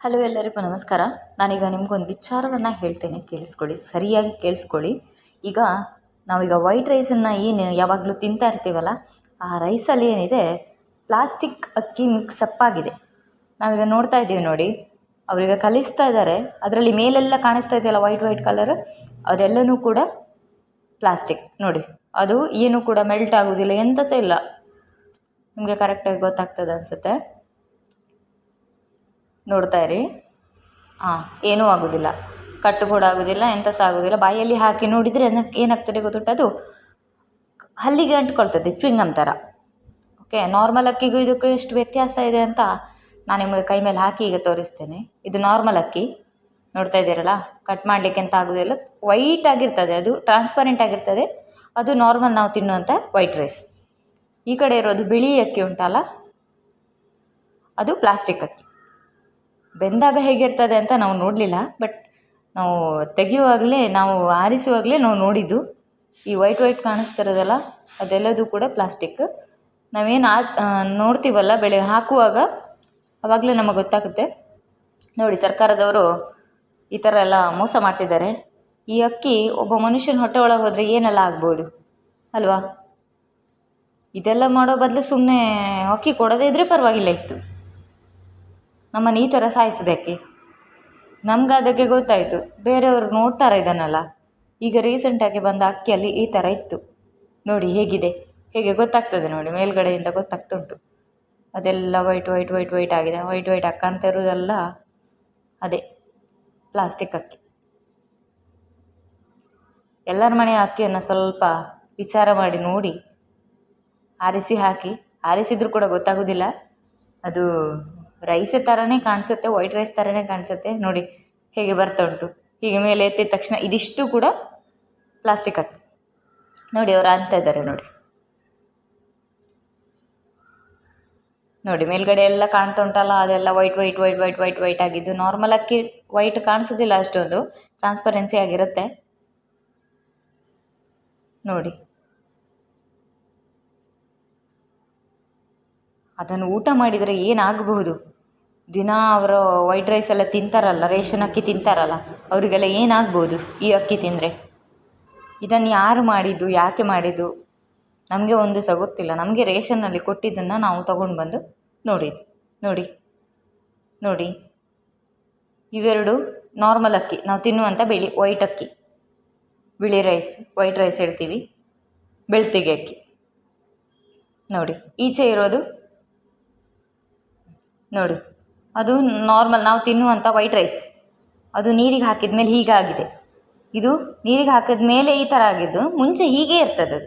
Hello ಎಲ್ಲರಿಗೂ ನಮಸ್ಕಾರ. ನಾನೀಗ ನಿಮ್ಗೊಂದು ವಿಚಾರವನ್ನು ಹೇಳ್ತೇನೆ. ಕೇಳಿಸ್ಕೊಳ್ಳಿ, ಸರಿಯಾಗಿ ಕೇಳಿಸ್ಕೊಳ್ಳಿ. ಈಗ ನಾವೀಗ ವೈಟ್ ರೈಸನ್ನು ಏನು ಯಾವಾಗಲೂ ತಿಂತಾ ಇರ್ತೀವಲ್ಲ, ಆ ರೈಸಲ್ಲಿ ಏನಿದೆ, ಪ್ಲಾಸ್ಟಿಕ್ ಅಕ್ಕಿ ಮಿಕ್ಸಪ್ ಆಗಿದೆ. ನಾವೀಗ ನೋಡ್ತಾ ಇದ್ದೀವಿ ನೋಡಿ. ಅವರೀಗ ಕಲಿಸ್ತಾ ಇದ್ದಾರೆ. ಅದರಲ್ಲಿ ಮೇಲೆಲ್ಲ ಕಾಣಿಸ್ತಾ ಇದೆಯಲ್ಲ ವೈಟ್ ವೈಟ್ ಕಲರ್? ಅದೆಲ್ಲನೂ ಕೂಡ ಪ್ಲಾಸ್ಟಿಕ್. ನೋಡಿ, ಅದು ಏನು ಕೂಡ ಮೆಲ್ಟ್ ಆಗೋದಿಲ್ಲ ಎಂತ ಸಹ ಇಲ್ಲ. ನಿಮಗೆ ಕರೆಕ್ಟಾಗಿ ಗೊತ್ತಾಗ್ತದೆ ಅನಿಸುತ್ತೆ. ನೋಡ್ತಾ ಇರಿ. ಹಾಂ ಏನೂ ಆಗೋದಿಲ್ಲ. ಕಟ್ಟು ಕೂಡ ಆಗೋದಿಲ್ಲ ಎಂಥ ಸಹ ಆಗೋದಿಲ್ಲ. ಬಾಯಲ್ಲಿ ಹಾಕಿ ನೋಡಿದರೆ ಏನಾಗ್ತದೆ ಗೊತ್ತುಂಟು? ಅದು ಹಲ್ಲಿಗೆ ಅಂಟ್ಕೊಳ್ತದೆ ಚ್ವಿಂಗಮ್ ಥರ ಓಕೆ ನಾರ್ಮಲ್ ಅಕ್ಕಿಗೂ ಇದಕ್ಕೂ ಎಷ್ಟು ವ್ಯತ್ಯಾಸ ಇದೆ ಅಂತ ನಾನು ನಿಮಗೆ ಕೈ ಮೇಲೆ ಹಾಕಿ ಈಗ ತೋರಿಸ್ತೇನೆ. ಇದು ನಾರ್ಮಲ್ ಅಕ್ಕಿ. ನೋಡ್ತಾ ಇದ್ದೀರಲ್ಲ? ಕಟ್ ಮಾಡಲಿಕ್ಕೆ ಅಂತ ಆಗೋದಿಲ್ಲ ವೈಟ್ ಆಗಿರ್ತದೆ, ಅದು ಟ್ರಾನ್ಸ್ಪರೆಂಟ್ ಆಗಿರ್ತದೆ. ಅದು ನಾರ್ಮಲ್ ನಾವು ತಿನ್ನುವಂಥ ವೈಟ್ ರೈಸ್ ಈ ಕಡೆ ಇರೋದು ಬಿಳಿ ಅಕ್ಕಿ ಉಂಟಲ್ಲ? ಅದು ಪ್ಲಾಸ್ಟಿಕ್ ಅಕ್ಕಿ. ಬೆಂದಾಗ ಹೇಗಿರ್ತದೆ ಅಂತ ನಾವು ನೋಡಲಿಲ್ಲ ಬಟ್ ನಾವು ತೆಗೆಯುವಾಗಲೇ, ನಾವು ಆರಿಸುವಾಗಲೇ ನಾವು ನೋಡಿದ್ದು. ಈ ವೈಟ್ ವೈಟ್ ಕಾಣಿಸ್ತಿರೋದಲ್ಲ, ಅದೆಲ್ಲದೂ ಕೂಡ ಪ್ಲಾಸ್ಟಿಕ್ ನಾವೇನು ಆ ನೋಡ್ತೀವಲ್ಲ, ಬೆಳೆ ಹಾಕುವಾಗ ಆವಾಗಲೇ ನಮಗೆ ಗೊತ್ತಾಗುತ್ತೆ. ನೋಡಿ, ಸರ್ಕಾರದವರು ಈ ಥರ ಎಲ್ಲ ಮೋಸ ಮಾಡ್ತಿದ್ದಾರೆ. ಈ ಅಕ್ಕಿ ಒಬ್ಬ ಮನುಷ್ಯನ ಹೊಟ್ಟೆ ಒಳಗೆ ಹೋದರೆ ಏನೆಲ್ಲ ಆಗ್ಬೋದು, ಅಲ್ವಾ? ಇದೆಲ್ಲ ಮಾಡೋ ಬದಲು ಸುಮ್ಮನೆ ಅಕ್ಕಿ ಕೊಡೋದೇ ಇದ್ದರೆ ಪರವಾಗಿಲ್ಲ ಇತ್ತು. ನಮ್ಮನ್ನು ಈ ಥರ ಸಾಯಿಸೋದಕ್ಕೆ? ನಮ್ಗೆ ಅದಕ್ಕೆ ಗೊತ್ತಾಯಿತು. ಬೇರೆಯವರು ನೋಡ್ತಾರೆ ಇದನ್ನೆಲ್ಲ? ಈಗ ರೀಸೆಂಟಾಗಿ ಬಂದ ಅಕ್ಕಿಯಲ್ಲಿ ಈ ಥರ ಇತ್ತು. ನೋಡಿ, ಹೇಗಿದೆ? ಹೇಗೆ ಗೊತ್ತಾಗ್ತದೆ ನೋಡಿ, ಮೇಲ್ಗಡೆಯಿಂದ ಗೊತ್ತಾಗ್ತುಂಟು. ಅದೆಲ್ಲ ವೈಟ್ ವೈಟ್ ವೈಟ್ ವೈಟ್ ಆಗಿದೆ. ವೈಟ್ ವೈಟ್ ಆಗಿ ಕಾಣ್ತಾ ಇರೋದೆಲ್ಲ ಅದೇ ಪ್ಲಾಸ್ಟಿಕ್ ಅಕ್ಕಿ. ಎಲ್ಲರ ಮನೆಯ ಅಕ್ಕಿಯನ್ನು ಸ್ವಲ್ಪ ವಿಚಾರ ಮಾಡಿ ನೋಡಿ. ಆರಿಸಿ ಹಾಕಿ. ಆರಿಸಿದ್ರು ಕೂಡ ಗೊತ್ತಾಗೋದಿಲ್ಲ. ಅದು ರೈಸ್ ಥರನೇ ಕಾಣಿಸುತ್ತೆ ವೈಟ್ ರೈಸ್ ಥರನೇ ಕಾಣಿಸುತ್ತೆ. ನೋಡಿ, ಹೇಗೆ ಬರ್ತಾ ಉಂಟು. ಹೀಗೆ ಮೇಲೆ ಎತ್ತಿದ ತಕ್ಷಣ ಇದಿಷ್ಟು ಕೂಡ ಪ್ಲಾಸ್ಟಿಕ್ ಅಕ್ಕಿ ನೋಡಿ, ಅವ್ರು ಅಂತ ಇದ್ದಾರೆ ನೋಡಿ. ನೋಡಿ, ಮೇಲ್ಗಡೆ ಎಲ್ಲ ಕಾಣ್ತಾ ಉಂಟಲ್ಲ, ಅದೆಲ್ಲ white white white white white white ಆಗಿದ್ದು. ನಾರ್ಮಲ್ ಅಕ್ಕಿ ವೈಟ್ ಕಾಣಿಸೋದಿಲ್ಲ ಅಷ್ಟೊಂದು. ಟ್ರಾನ್ಸ್ಪರೆನ್ಸಿ ಆಗಿರುತ್ತೆ. ನೋಡಿ. ಅದನ್ನು ಊಟ ಮಾಡಿದರೆ ಏನಾಗಬಹುದು? ದಿನ ಅವರು ವೈಟ್ ರೈಸ್ ಎಲ್ಲ ತಿಂತಾರಲ್ಲ, ರೇಷನ್ ಅಕ್ಕಿ ತಿಂತಾರಲ್ಲ, ಅವರಿಗೆಲ್ಲ ಏನಾಗ್ಬೋದು ಈ ಅಕ್ಕಿ ತಿಂದರೆ? ಇದನ್ನು ಯಾರು ಮಾಡಿದ್ದು, ಯಾಕೆ ಮಾಡಿದ್ದು? ನಮಗೆ ಒಂದು ಸಹ ಗೊತ್ತಿಲ್ಲ. ನಮಗೆ ರೇಷನ್ನಲ್ಲಿ ಕೊಟ್ಟಿದ್ದನ್ನು ನಾವು ತಗೊಂಡು ಬಂದು ನೋಡಿ ನೋಡಿ ನೋಡಿ. ಇವೆರಡು ನಾರ್ಮಲ್ ಅಕ್ಕಿ. ನಾವು ತಿನ್ನುವಂಥ ಬಿಳಿ ವೈಟ್ ಅಕ್ಕಿ. ಬಿಳಿ ರೈಸ್ ವೈಟ್ ರೈಸ್ ಹೇಳ್ತೀವಿ. ಬೆಳ್ತಿಗೆ ಅಕ್ಕಿ. ನೋಡಿ, ಈಚೆ ಇರೋದು ನೋಡಿ. ಅದು ನಾರ್ಮಲ್ ನಾವು ತಿನ್ನುವಂಥ ವೈಟ್ ರೈಸ್ ಅದು ನೀರಿಗೆ ಹಾಕಿದ ಮೇಲೆ ಹೀಗಾಗಿದೆ. ಇದು ನೀರಿಗೆ ಹಾಕಿದ ಮೇಲೆ ಈ ಥರ ಆಗಿದ್ದು, ಮುಂಚೆ ಹೀಗೆ ಇರ್ತದೆ